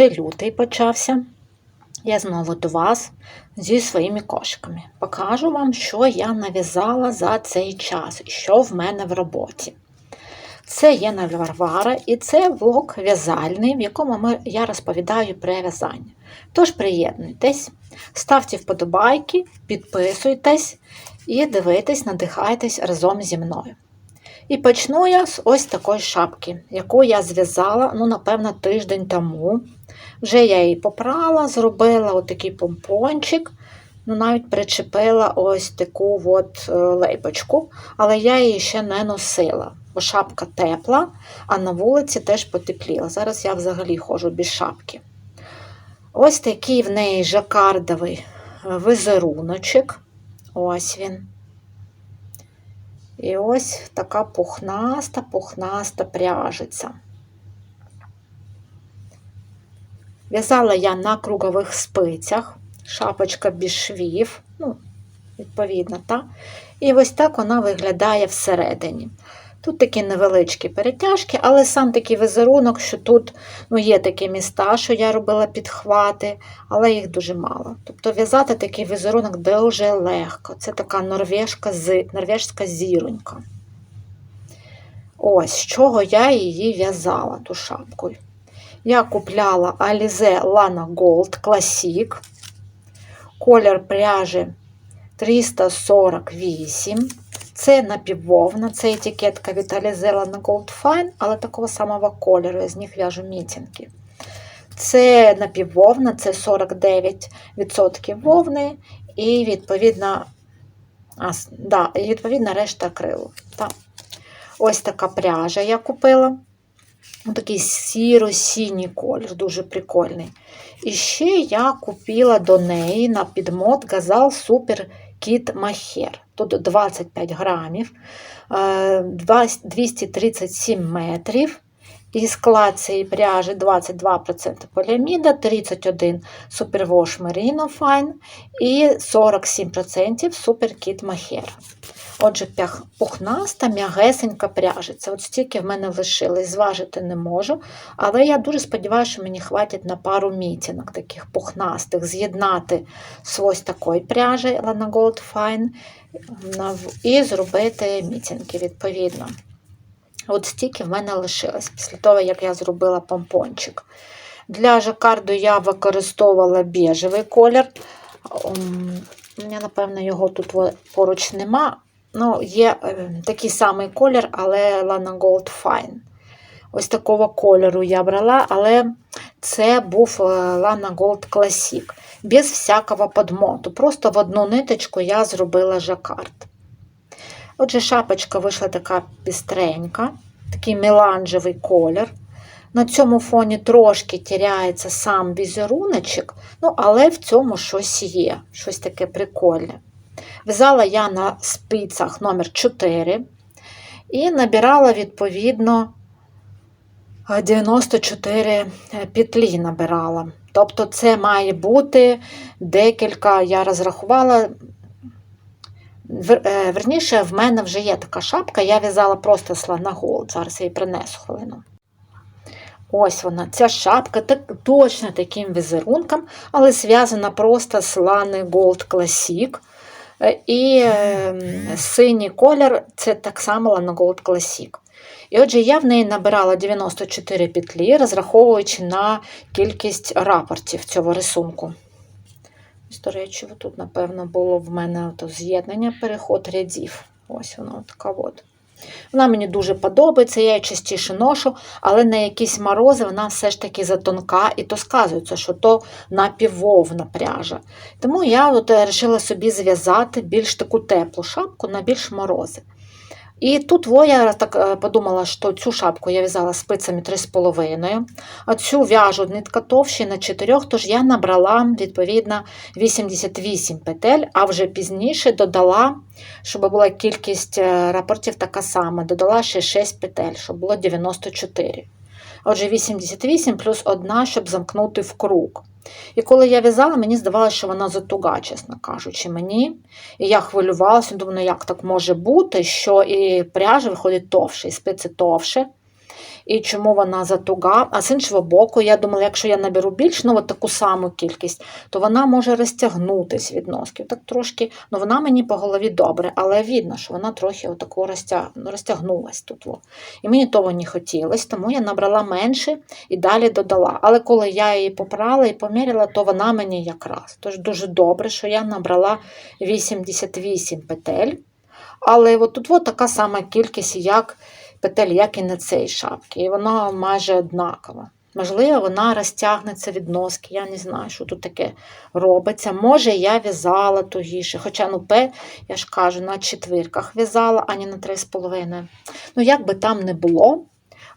вже лютий почався. Я знову до вас зі своїми кошиками. Покажу вам, що я нав'язала за цей час, що в мене в роботі. Це є на Варвара і це влог в'язальний, в якому я розповідаю про в'язання. Тож приєднуйтесь, ставте вподобайки, підписуйтесь і дивитесь, надихайтесь разом зі мною. І почну я з ось такої шапки, яку я зв'язала, ну, напевно, тиждень тому. Вже я її попрала, зробила отакий помпончик, ну, навіть причепила ось таку от е, лейбочку, але я її ще не носила, бо шапка тепла, а на вулиці теж потепліла. Зараз я взагалі ходжу без шапки. Ось такий в неї жакардовий е, візеруночок. Ось він. І ось така пухнаста, пухнаста пряжиця. В'язала я на кругових спицях, шапочка без швів, ну, відповідно, так? І ось так вона виглядає всередині. Тут такі невеличкі перетяжки, але сам такий візерунок, що тут ну, є такі міста, що я робила підхвати, але їх дуже мало. Тобто в'язати такий візерунок дуже легко. Це така норвежка, норвежська зіронька. Ось, з чого я її в'язала, ту шапку. Я купляла Alize Lana Gold Classic. Колір пряжі 348. Це напіввовна, це етикетка від Alize Lana Gold Fine, але такого самого кольору, я з них в'яжу мітинги. Це напіввовна, це 49% вовни і відповідно, а, да, і відповідно решта акрилу. Так. Ось така пряжа я купила. Такий сіро-сіній колір, дуже прикольний. І ще я купила до неї на підмот Газал Супер Кіт Махер. Тут 25 грамів, 237 метрів. І склад цієї пряжі 22% поліаміда, 31% супервош Merino Fine і 47% суперкіт Махер. Отже, пухнаста, м'ягесенька пряжиця. От стільки в мене лишилось, зважити не можу. Але я дуже сподіваюся, що мені хватить на пару мітінок таких пухнастих, з'єднати з ось такої пряжі Lana Gold Fine і зробити мітінки, відповідно. От стільки в мене лишилось після того, як я зробила помпончик. Для жакарду я використовувала біжевий колір. У мене, напевно, його тут поруч нема. Ну, Є такий самий колір, але Lana Gold Fine. Ось такого кольору я брала, але це був Lana Gold Classic. Без всякого подмоту. Просто в одну ниточку я зробила жакард. Отже, шапочка вийшла така пістренька, такий меланжевий колір. На цьому фоні трошки тіряється сам візеруночок, ну, але в цьому щось є, щось таке прикольне. В'язала я на спицях номер 4 і набирала, відповідно, 94 петлі набирала. Тобто, це має бути декілька, я розрахувала. Верніше, в мене вже є така шапка, я в'язала просто слана голд. Зараз я її принесу хвилину. Ось вона, ця шапка так, точно таким візерунком, але зв'язана просто Lana Gold Classic. І е, синій колір це так само Lanagold Classic. І отже, я в неї набирала 94 петлі, розраховуючи на кількість рапортів цього рисунку. Ось, До речі, тут, напевно, було в мене з'єднання, переход рядів. Ось воно така от. Вона мені дуже подобається, я її частіше ношу, але на якісь морози вона все ж таки затонка, і то сказується, що то напіввовна пряжа. Тому я вирішила собі зв'язати більш таку теплу шапку на більш морози. І тут я так е, подумала, що цю шапку я в'язала спицями 3,5, а цю в'яжу нитка товщі на 4, тож я набрала, відповідно, 88 петель, а вже пізніше додала, щоб була кількість е, рапортів така сама, додала ще 6 петель, щоб було 94. Отже, 88 плюс 1, щоб замкнути в круг. І коли я в'язала, мені здавалося, що вона затуга, чесно кажучи, мені. І я хвилювалася, думаю, ну як так може бути, що і пряжа виходить товше, і спиці товше. І чому вона затуга. А з іншого боку, я думала, якщо я наберу більш, ну от таку саму кількість, то вона може розтягнутись від носків. Так трошки, ну вона мені по голові добре, але видно, що вона трохи ну, розтягнулась тут. І мені того не хотілося, тому я набрала менше і далі додала. Але коли я її попрала і поміряла, то вона мені якраз. Тож дуже добре, що я набрала 88 петель. Але от тут от така сама кількість, як петель, як і на цій шапці. І вона майже однакова. Можливо, вона розтягнеться від носки. Я не знаю, що тут таке робиться. Може, я в'язала тугіше. Хоча, ну, П, я ж кажу, на четвірках в'язала, а не на 3,5. Ну, як би там не було,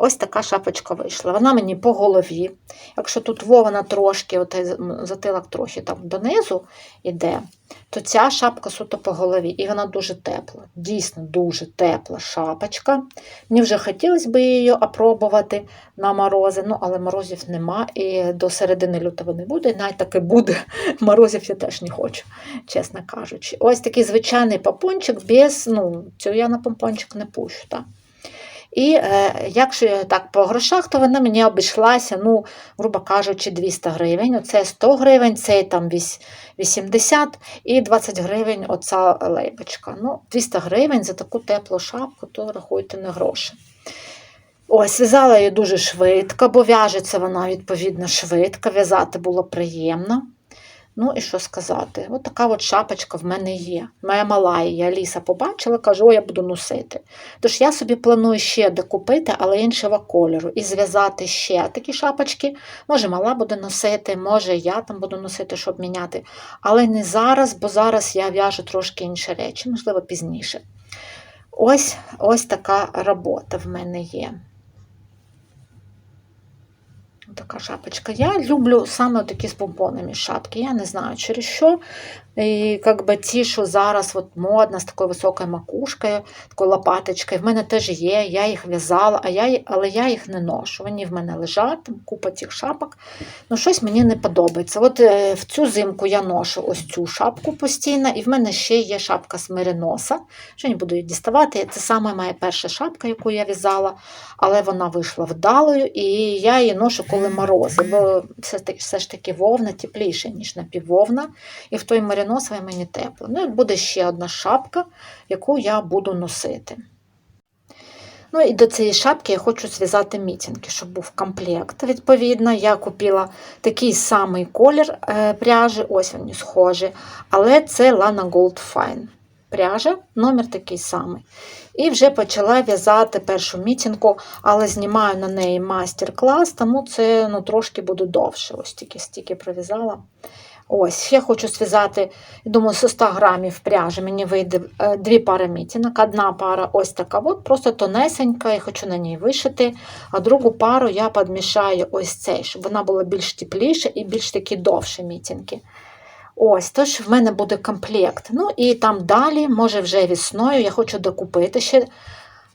ось така шапочка вийшла. Вона мені по голові. Якщо тут вовна трошки, от затилок трохи там донизу йде, то ця шапка суто по голові, і вона дуже тепла. Дійсно, дуже тепла шапочка. Мені вже хотілося б її опробувати на морози, ну, але морозів нема, і до середини лютого не буде. Навіть таки буде, морозів я теж не хочу, чесно кажучи. Ось такий звичайний попончик без, ну, цього я на помпончик не пущу. Так? І е, якщо так по грошах, то вона мені обійшлася, ну, грубо кажучи, 200 гривень. Оце 100 гривень, цей там 80 і 20 гривень оця лейбочка. Ну, 200 гривень за таку теплу шапку, то рахуйте не гроші. Ось, в'язала її дуже швидко, бо в'яжеться вона, відповідно, швидко. В'язати було приємно. Ну і що сказати? От така от шапочка в мене є. Моя мала її Аліса побачила, каже, о, я буду носити. Тож я собі планую ще докупити, але іншого кольору, і зв'язати ще такі шапочки. Може, мала буде носити, може, я там буду носити, щоб міняти. Але не зараз, бо зараз я в'яжу трошки інші речі, можливо, пізніше. Ось, Ось така робота в мене є. Така шапочка. Я люблю саме такі з помпонами шапки. Я не знаю через що. І как би ті, що зараз от модна, з такою високою макушкою, такою лопаточкою, в мене теж є, я їх в'язала, а я, але я їх не ношу. Вони в мене лежать, там купа цих шапок. Ну, щось мені не подобається. От е, в цю зимку я ношу ось цю шапку постійно, і в мене ще є шапка з мериноса. Що не буду її діставати. Це саме моя перша шапка, яку я в'язала, але вона вийшла вдалою, і я її ношу, коли морози, бо все, все ж таки вовна тепліше, ніж напіввовна. І в той переносила мені тепло. Ну і буде ще одна шапка, яку я буду носити. Ну і до цієї шапки я хочу зв'язати мітинки, щоб був комплект. Відповідно, я купила такий самий колір е, пряжі, ось вони схожі, але це Lana Gold Fine пряжа, номер такий самий. І вже почала в'язати першу мітинку, але знімаю на неї мастер-клас, тому це ну, трошки буде довше. Ось тільки стільки пров'язала. Ось, я хочу зв'язати, думаю, з 100 грамів пряжі мені вийде е, дві пари мітінок. Одна пара ось така, от, просто тонесенька, я хочу на ній вишити, а другу пару я підмішаю ось цей, щоб вона була більш тепліша і більш такі довші мітінки. Ось, тож в мене буде комплект. Ну і там далі, може, вже весною, я хочу докупити ще.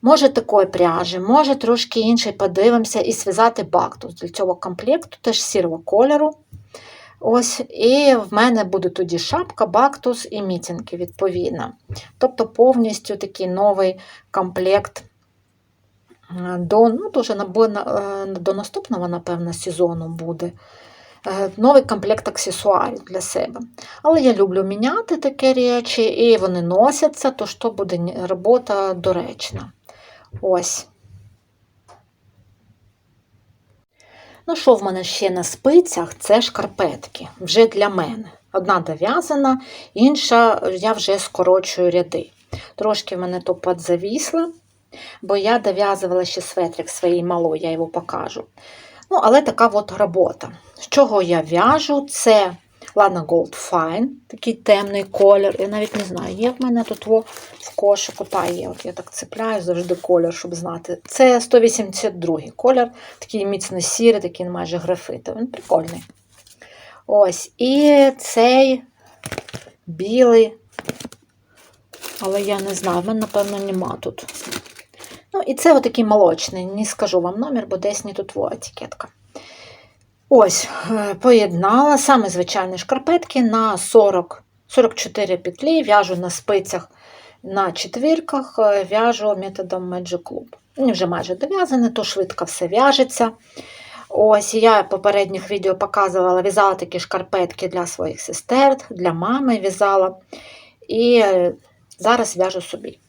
Може, такої пряжі, може трошки інший, подивимося і зв'язати бактус. Для цього комплекту теж сірого кольору. Ось, І в мене буде тоді шапка, бактус і мітинки, відповідно. Тобто повністю такий новий комплект е, до ну, дуже, е, до наступного, напевно, сезону буде. Е, новий комплект аксесуарів для себе. Але я люблю міняти такі речі, і вони носяться, то що буде робота доречна. Ось. Ну, що в мене ще на спицях? Це шкарпетки вже для мене. Одна дов'язана, інша я вже скорочую ряди. Трошки в мене то подзавісла, бо я дов'язувала ще светрик своїй малої, я його покажу. Ну, Але така от робота. З чого я в'яжу? Це Lana Gold Fine, такий темний колір. Я навіть не знаю, є в мене тут в кошику, та є. От Я так цепляю завжди колір, щоб знати. Це 182 колір, такий міцно сірий, такий майже графитовий. Він прикольний. Ось. І цей білий, але я не знаю, в мене, напевно, нема тут. Ну, і це отакий молочний. Не скажу вам номер, бо десь не тут етикетка. Ось, е, поєднала саме звичайні шкарпетки на 40, 44 петлі, в'яжу на спицях на четвірках, е, в'яжу методом Magic Club. Вони вже майже дов'язані, то швидко все в'яжеться. Ось я в попередніх відео показувала, в'язала такі шкарпетки для своїх сестер, для мами в'язала. І е, зараз в'яжу собі.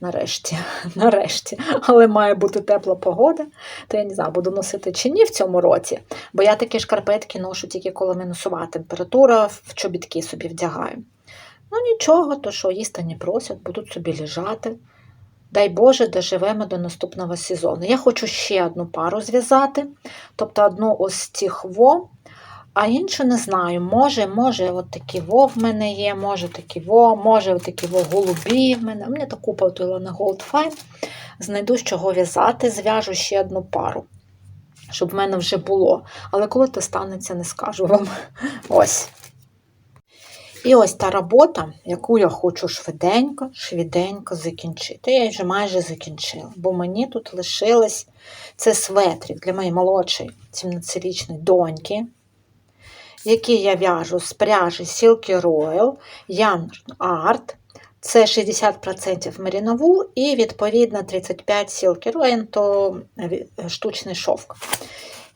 Нарешті, нарешті, але має бути тепла погода, то я не знаю, буду носити чи ні в цьому році, бо я такі шкарпетки ношу тільки коли мінусова температура, в чобітки собі вдягаю. Ну нічого, то що їсти не просять, будуть собі лежати. Дай Боже, доживемо до наступного сезону. Я хочу ще одну пару зв'язати, тобто одну ось з цих во, а іншу не знаю. Може, може, от такі во в мене є, може такі во, може такі во голубі в мене. У мене таку повтила на Gold Fine. Знайду з чого в'язати, зв'яжу ще одну пару, щоб в мене вже було. Але коли це станеться, не скажу вам. Ось. І ось та робота, яку я хочу швиденько, швиденько закінчити. Я вже майже закінчила, бо мені тут лишилось це светрик для моєї молодшої 17-річної доньки, який я в'яжу з пряжі Silky Royal Yarn Art. Це 60% мерінову і, відповідно, 35% Silky Royal, то штучний шовк.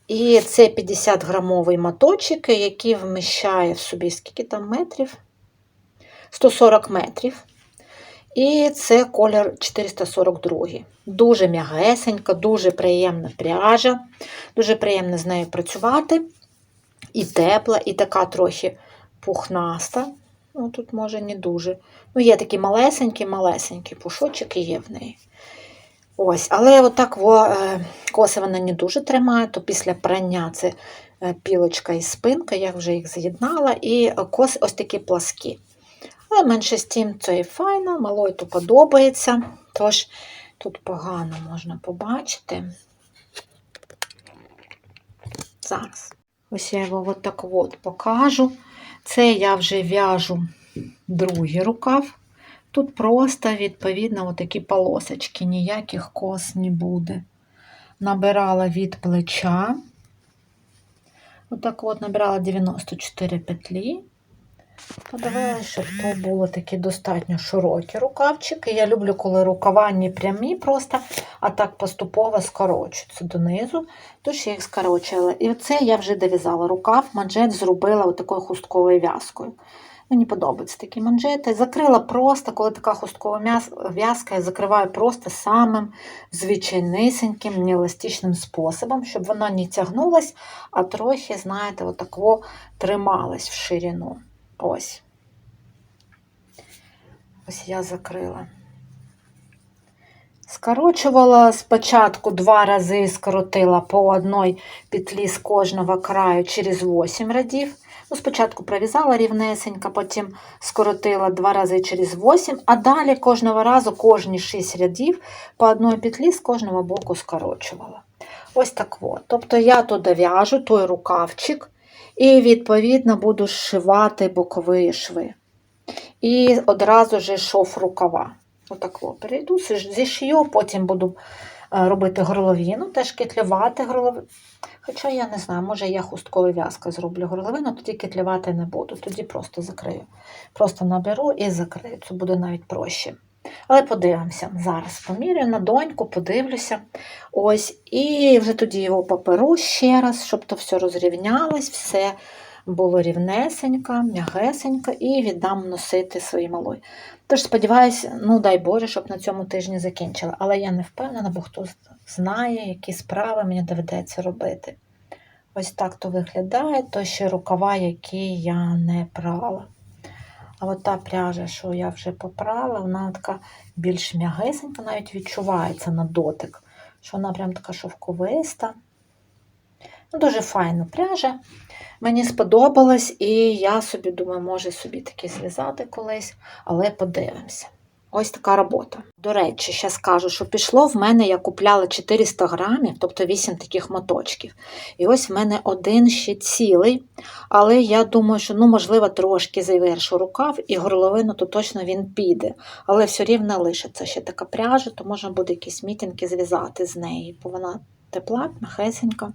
І це 50 грамовий моточок, який вміщає в собі скільки там метрів? 140 метрів. І це колір 442. Дуже м'ягесенька, дуже приємна пряжа, дуже приємно з нею працювати. І тепла, і така трохи пухнаста. Ну, тут, може, не дуже. Ну, є такі малесенькі-малесенькі пушочки є в неї. Ось, Але отак е, коси вона не дуже тримає, то після прання це е, пілочка і спинка, я вже їх з'єднала, і коси ось такі пласкі. Але менше з тим це і файно, малой то подобається. Тож тут погано можна побачити. Зараз. Ось я його от так от покажу. Це я вже в'яжу другий рукав. Тут просто, відповідно, отакі полосочки, ніяких кос не буде. Набирала від плеча. Отак от набирала 94 петлі. Подивилася, щоб то було такі достатньо широкі рукавчики. Я люблю, коли рукава не прямі, просто, а так поступово скорочуються донизу. Тож я їх скорочила. І оце я вже дов'язала рукав, манжет зробила отакою хустковою в'язкою. Мені подобаються такі манжети. Закрила просто, коли така хусткова в'язка, я закриваю просто самим звичайнисеньким, нееластичним способом, щоб вона не тягнулась, а трохи, знаєте, отако трималась в ширину. Ось. Ось я закрила. Скорочувала спочатку два рази, скоротила по одній петлі з кожного краю через 8 радів. Ну, Спочатку пров'язала рівнесенько, потім скоротила два рази через 8, а далі кожного разу кожні 6 рядів по одній петлі з кожного боку скорочувала. Ось так от. Тобто я туди в'яжу той рукавчик і, відповідно, буду зшивати бокові шви. І одразу ж шов рукава. Отак от перейду, зішию, потім буду е, робити горловину, теж китлювати горловину. Хоча я не знаю, може я хустковою в'язкою зроблю горловину, тоді китлювати не буду, тоді просто закрию. Просто наберу і закрию. Це буде навіть проще. Але подивимося, зараз поміряю на доньку, подивлюся. Ось, І вже тоді його поперу ще раз, щоб то все розрівнялось, все було рівнесенько, м'ягесенько, і віддам носити своїй малої. Тож, сподіваюся, ну дай Боже, щоб на цьому тижні закінчила. Але я не впевнена, бо хто знає, які справи мені доведеться робити. Ось так то виглядає, то ще рукава, які я не прала. А от та пряжа, що я вже попрала, вона така більш м'ягесенька, навіть відчувається на дотик, що вона прям така шовковиста. Ну, Дуже файна пряжа. Мені сподобалось, і я собі думаю, може собі таке зв'язати колись, але подивимося. Ось така робота. До речі, ще скажу, що пішло в мене, я купляла 400 грамів, тобто 8 таких моточків. І ось в мене один ще цілий. Але я думаю, що ну, можливо трошки завершу рукав, і горловину, то точно він піде. Але все рівно лишиться ще така пряжа, то можна буде якісь мітинки зв'язати з неї, бо вона тепла, махесенька.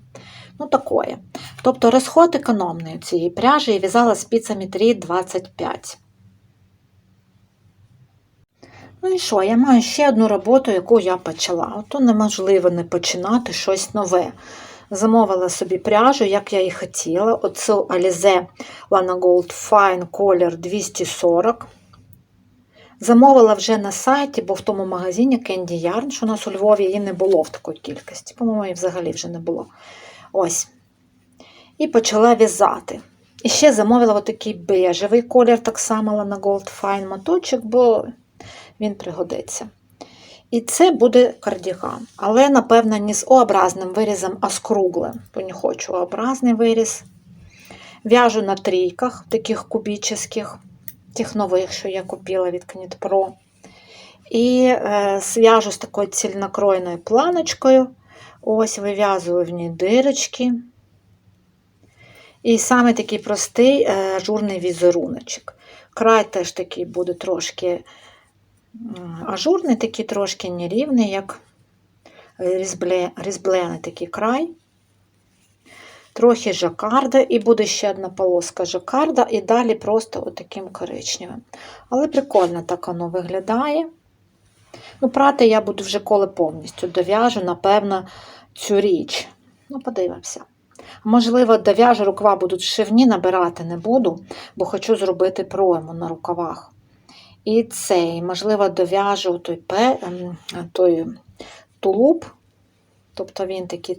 Ну, такое. Тобто розход економний цієї пряжі і в'язала спицями 3,25. Ну і що, я маю ще одну роботу, яку я почала. Ото неможливо не починати щось нове. Замовила собі пряжу, як я і хотіла. Оцю Alize Lana Gold Fine Color 240. Замовила вже на сайті, бо в тому магазині Candy Yarn, що у нас у Львові її не було в такій кількості. По-моєму, її взагалі вже не було. Ось. І почала в'язати. І ще замовила отакий бежевий колір, так само Lana Gold Fine моточок, бо він пригодиться. І це буде кардіган. Але, напевно, не з О-образним вирізом, а з круглим. Бо не хочу О-образний виріз. В'яжу на трійках, таких кубічних, тих нових, що я купила від Knit Pro. І е, зв'яжу з такою цільнокройною планочкою. Ось вив'язую в ній дирочки. І саме такий простий е, ажурний візеруночок. Край теж такий буде трошки ажурний, такий трошки нерівний, як різбле, різблений такий край. Трохи жакарда, і буде ще одна полоска жакарда, і далі просто отаким коричневим. Але прикольно так воно виглядає. Ну, Прати я буду вже коли повністю дов'яжу, напевно, цю річ. Ну, подивимося. Можливо, дов'яжу рукава будуть шивні, набирати не буду, бо хочу зробити пройму на рукавах. І цей, можливо, дов'яжу той ем, той тулуб, тобто він такий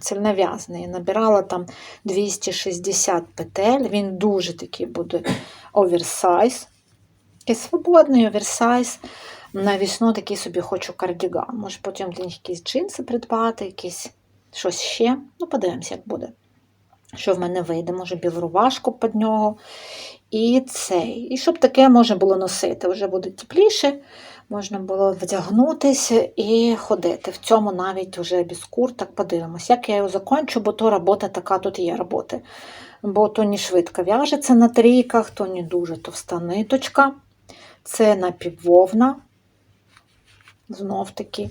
цільнов'язний. Набирала там 260 петель, він дуже такий буде оверсайз. Такий свободний оверсайз. На весну такий собі хочу кардіган. Може, потім для них якісь джинси придбати, якісь щось ще. Ну, подивимося, як буде. Що в мене вийде, може, білу рубашку під нього. І цей. І щоб таке можна було носити, вже буде тепліше, можна було вдягнутися і ходити. В цьому навіть вже без курток подивимось. Як я його закінчу, бо то робота така тут є роботи. Бо то не швидко в'яжеться на трійках, то не дуже товста ниточка. Це напіввовна. Знов таки.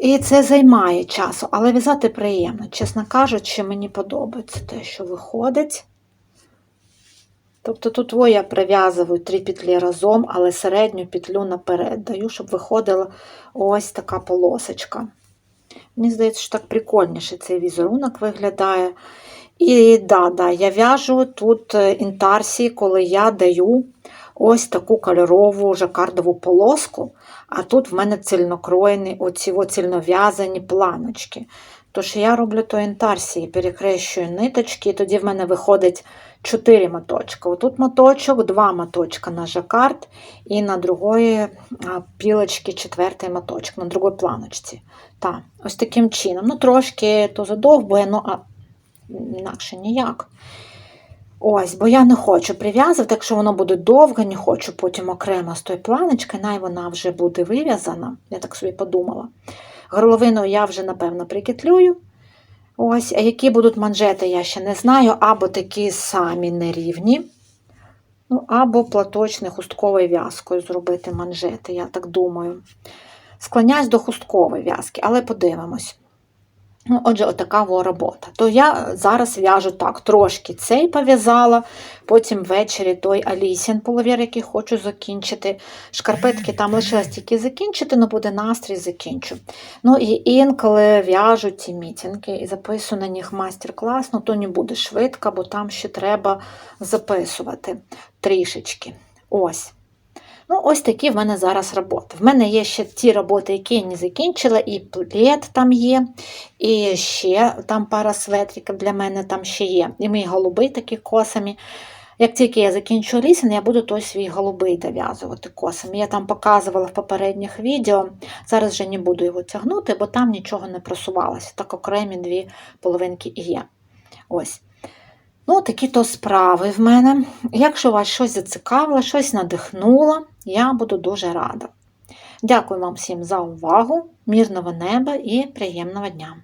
І це займає часу, але в'язати приємно. Чесно кажучи, мені подобається те, що виходить. Тобто тут я прив'язую три петлі разом, але середню петлю наперед даю, щоб виходила ось така полосочка. Мені здається, що так прикольніше цей візерунок виглядає. І да, да, я в'яжу тут е, інтарсії, коли я даю ось таку кольорову жакардову полоску, а тут в мене цільнокроєні, оці цільнов'язані планочки. Тож я роблю то інтарсії, перекрещую ниточки, і тоді в мене виходить 4 моточка. Отут моточок, 2 моточка на жакард, і на другої пілочки четвертий моточок, на другій планочці. Так, Ось таким чином. Ну, трошки то задовбує, ну а інакше ніяк. Ось, бо я не хочу прив'язувати, якщо воно буде довго, не хочу потім окремо з тої планочки, най вона вже буде вив'язана, я так собі подумала. Горловину я вже, напевно, прикітлюю. Ось, а які будуть манжети, я ще не знаю, або такі самі нерівні, ну, або платочне хустковою в'язкою зробити манжети, я так думаю. Склоняюсь до хусткової в'язки, але подивимось. Ну, Отже, отака робота. То я зараз в'яжу так, трошки цей пов'язала, потім ввечері той Алісін половір, який хочу закінчити. Шкарпетки там лишилось тільки закінчити, але буде настрій, закінчу. Ну і інколи в'яжу ці мітинги і записую на них майстер-клас, ну то не буде швидко, бо там ще треба записувати трішечки. Ось. Ну, ось такі в мене зараз роботи. В мене є ще ті роботи, які я не закінчила, і плед там є, і ще там пара светриків для мене там ще є. І мої голуби такі косами. Як тільки я закінчу лісен, я буду той свій голубий дов'язувати косами. Я там показувала в попередніх відео. Зараз вже не буду його тягнути, бо там нічого не просувалося. Так окремі дві половинки є. Ось. Ну, такі то справи в мене. Якщо вас щось зацікавило, щось надихнуло, я буду дуже рада. Дякую вам всім за увагу, мирного неба і приємного дня!